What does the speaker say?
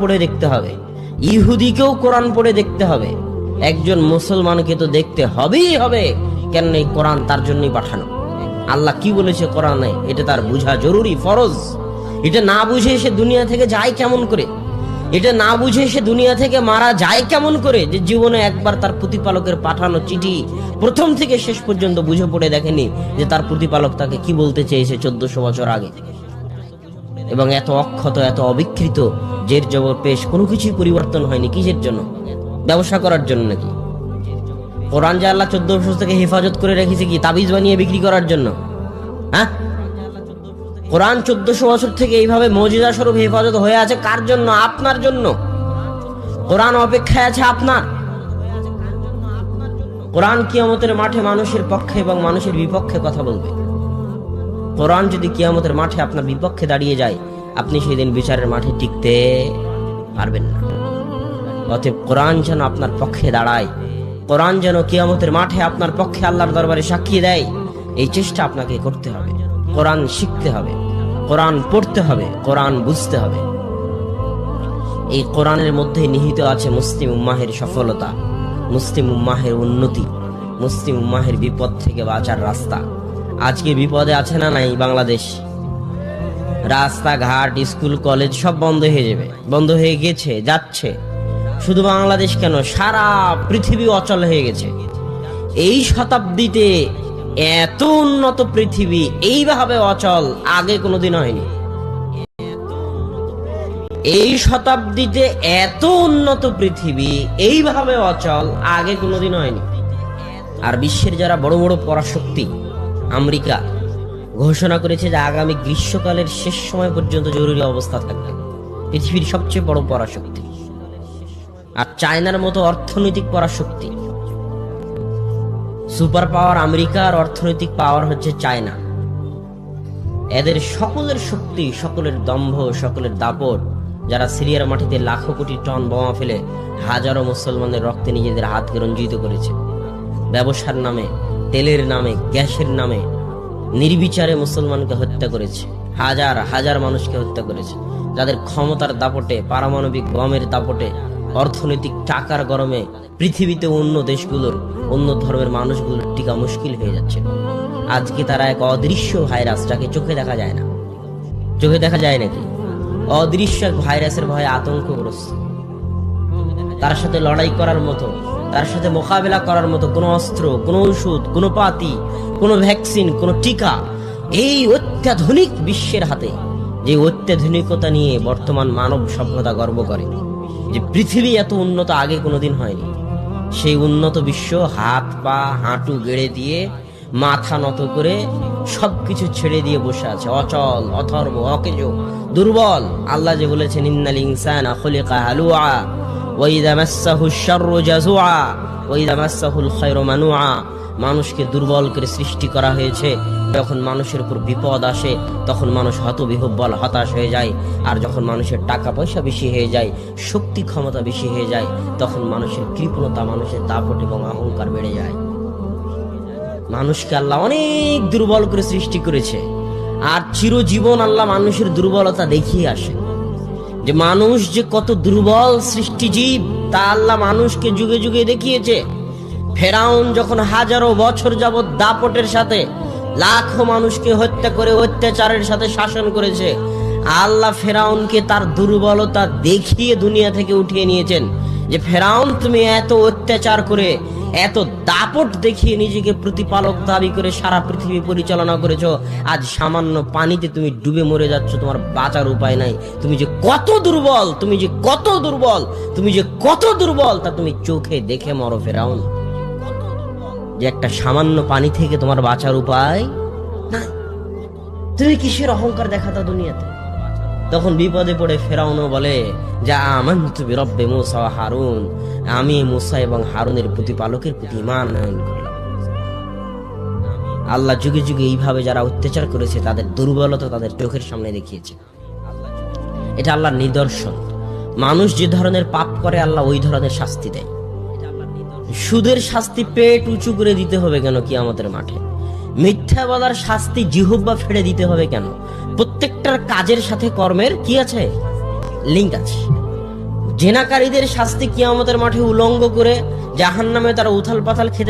পড়ে দেখতে হবে। ইহুদিকেও কোরআন পড়ে দেখতে হবে। একজন মুসলমানকে তো দেখতে হবেই হবে, কেন এই কোরআন তার জন্যই পাঠানো? আল্লাহ কি বলেছে কোরআনে? এটা তার বোঝা জরুরি, ফরজ। এটা না বুঝে সে দুনিয়া থেকে যায় কেমন করে? এটা না বুঝে সে দুনিয়া থেকে মারা যায় কেমন করে? যে জীবনে একবার তার প্রতিপালকের পাঠানো চিঠি প্রথম থেকে শেষ পর্যন্ত বুঝে পড়ে দেখেনি যে তার প্রতিপালক তাকে কি বলতে চেয়েছে চোদ্দশো বছর আগে। এবং এত অক্ষত, এত অবিকৃত, জের জবর পেশ, কোনো কিছুই পরিবর্তন হয়নি। কিসের জন্য? ব্যবসা করার জন্য নাকি? কোরআন যে আল্লাহ চোদ্দ বছর থেকে হেফাজত করে রেখেছে কি? তাবিজ বানিয়ে বিক্রি করার জন্য? হ্যাঁ? কোরআন চোদ্দশো বছর থেকে এইভাবে মজিদা স্বরূপ হেফাজত হয়ে আছে কার জন্য? আপনার জন্য। কোরআন অপেক্ষায় আছে আপনার। কোরআন কিয়ামতের মাঠে মানুষের পক্ষে এবং মানুষের বিপক্ষে কথা বলবে। কোরআন যদি কিয়ামতের মাঠে আপনার বিপক্ষে দাঁড়িয়ে যায়, আপনি সেদিন বিচারের মাঠে টিকতে পারবেন না। অতএব কোরআন যেন আপনার পক্ষে দাঁড়ায়, কোরআন যেন কিয়ামতের মাঠে আপনার পক্ষে আল্লাহর দরবারে সাক্ষী দেয়, এই চেষ্টা আপনাকে করতে হবে। কোরআন শিখতে হবে, কোরআন পড়তে হবে, কোরআন বুঝতে হবে। এই কোরআনের মধ্যে নিহিত আছে মুসলিম উম্মাহের সফলতা, মুসলিম উম্মাহের উন্নতি, মুসলিম উম্মাহের বিপদ থেকে বাঁচার রাস্তা। আজকে বিপদে আছে না নাই বাংলাদেশ? রাস্তাঘাট, স্কুল, কলেজ সব বন্ধ হয়ে যাবে। বন্ধ হয়ে গেছে, যাচ্ছে। শুধু বাংলাদেশ কেন? সারা পৃথিবী অচল হয়ে গেছে। এই শতাব্দীতে এত উন্নত পৃথিবী, এইভাবে অচল আগে কোনোদিন হয়নি। এই শতাব্দীতে এত উন্নত পৃথিবী, এইভাবে অচল আগে কোনোদিন হয়নি। আর বিশ্বের যারা বড় বড় পরাশক্তি আমেরিকা ঘোষণা করেছে যে আগামী গ্রীষ্মকালের শেষ সময় পর্যন্ত জরুরি অবস্থা থাকবে। পৃথিবীর সবচেয়ে বড় পরাশক্তি। আর চায়নার মতো অর্থনৈতিক পরাশক্তি। সুপার পাওয়ার আমেরিকার অর্থনৈতিক পাওয়ার হচ্ছে চায়না। এদের সকলের শক্তি, সকলের দম্ভ, সকলের দাপট, যারা সিরিয়ার মাটিতে লাখো কোটি টন বোমা ফেলে হাজারো মুসলমানের রক্তে নিজেদের হাতকে রঞ্জিত করেছে। ব্যবসার নামে তেলের নামে, গ্যাসের নামে নির্বিচারে মুসলমানকে হত্যা করেছে। হাজার হাজার মানুষকে হত্যা করেছে। যাদের ক্ষমতার দাপটে, পারমাণবিক গমের দাপটে, অর্থনৈতিক টাকার গরমে পৃথিবীতে অন্য দেশগুলোর, অন্য ধর্মের মানুষগুলোর টিকা মুশকিল হয়ে যাচ্ছে। আজকে তারা এক অদৃশ্য ভাইরাস যাকে চোখে দেখা যায় না। চোখে দেখা যায় নাকি? অদৃশ্য এক ভাইরাসের ভয়ে আতঙ্কগ্রস্ত। তার সাথে লড়াই করার মতো তার সাথে মোকাবেলা করার মতো কোনো অস্ত্র, কোনো ওষুধ, কোনো পাতি, কোনো ভ্যাকসিন, কোনো টিকা এই অত্যাধুনিক বিশ্বের হাতে, যে অত্যাধুনিকতা নিয়ে বর্তমান মানব সভ্যতা গর্ব করে, যে পৃথিবী এত উন্নত আগে কোনোদিন হয়নি। সেই উন্নত বিশ্ব হাত, পা, হাঁটু গেড়ে দিয়ে, মাথা নত করে সবকিছু ছেড়ে দিয়ে বসে আছে। অচল, অথর্ব, অকেজ, দুর্বল। আল্লাহ যে বলেছেন, ইন্নাল ইনসানা খুলিকা হালুআ ওয়াইদা মাসসাহু শাররু জাজুআ ওয়াইদা মানুআ মানুষকে দুর্বল করে সৃষ্টি করা হয়েছে। যখন মানুষের উপর বিপদ আসে, তখন মানুষ হতবিহব্বল হতাশ হয়ে যায়। আর যখন মানুষের টাকা পয়সা বেশি হয়ে যায়, শক্তি ক্ষমতা বেশি হয়ে যায়, তখন মানুষের কৃপণতা, মানুষের দাপট এবং অহংকার বেড়ে যায়। মানুষকে আল্লাহ অনেক দুর্বল করে সৃষ্টি করেছে। আর চিরজীবন আল্লাহ মানুষের দুর্বলতা দেখিয়ে আসে যে মানুষ যে কত দুর্বল সৃষ্টিজীব, তা আল্লাহ মানুষকে যুগে যুগে দেখিয়েছে। ফেরাউন যখন হাজারো বছর যাবৎ দাপটের সাথে, লাখো মানুষকে হত্যা করে অত্যাচারের সাথে শাসন করেছে, আল্লাহ ফেরাউনকে তার দুর্বলতা দেখিয়ে দুনিয়া থেকে উঠিয়ে নিয়েছেন। যে ফেরাউন, তুমি এত অত্যাচার করে, এত দাপট দেখিয়ে নিজেকে প্রতিপালক দাবি করে সারা পৃথিবী পরিচালনা করেছ, আজ সামান্য পানিতে তুমি ডুবে মরে যাচ্ছ, তোমার বাঁচার উপায় নাই। তুমি যে কত দুর্বল, তুমি যে কত দুর্বল, তুমি যে কত দুর্বল, তা তুমি চোখে দেখে মরো ফেরাউন। যে একটা সামান্য পানি থেকে তোমার বাঁচার উপায় নাই। তুমি কিসের অহংকার দেখাতা দুনিয়াতে? তখন বিপদে পড়ে ফেরাউনও বলে, যা আমান তুমি রব্বে মুসা হারুন। আমি মুসা এবং হারুনের প্রতিপালকের প্রতি ইমান আনয়ন করলাম। আল্লাহ যুগে যুগে এইভাবে যারা অত্যাচার করেছে, তাদের দুর্বলতা তাদের চোখের সামনে দেখিয়েছে। এটা আল্লাহর নিদর্শন। মানুষ যে ধরনের পাপ করে, আল্লাহ ওই ধরনের শাস্তি দেয়। সুদের শাস্তি পেট উঁচু করে দিতে হবে কেন কি আমাদের মাঠে? মিথ্যা বলার শাস্তি জিহুব্বা ফেড়ে দিতে হবে কেন? প্রত্যেকটার কাজের সাথে কর্মের কি আছে? লিঙ্ক আছে। জেনাকারীদের শাস্তি কিয়ামতের মাঠে উলঙ্গ করে জাহান্নামে তারা উথাল পাথাল খেতে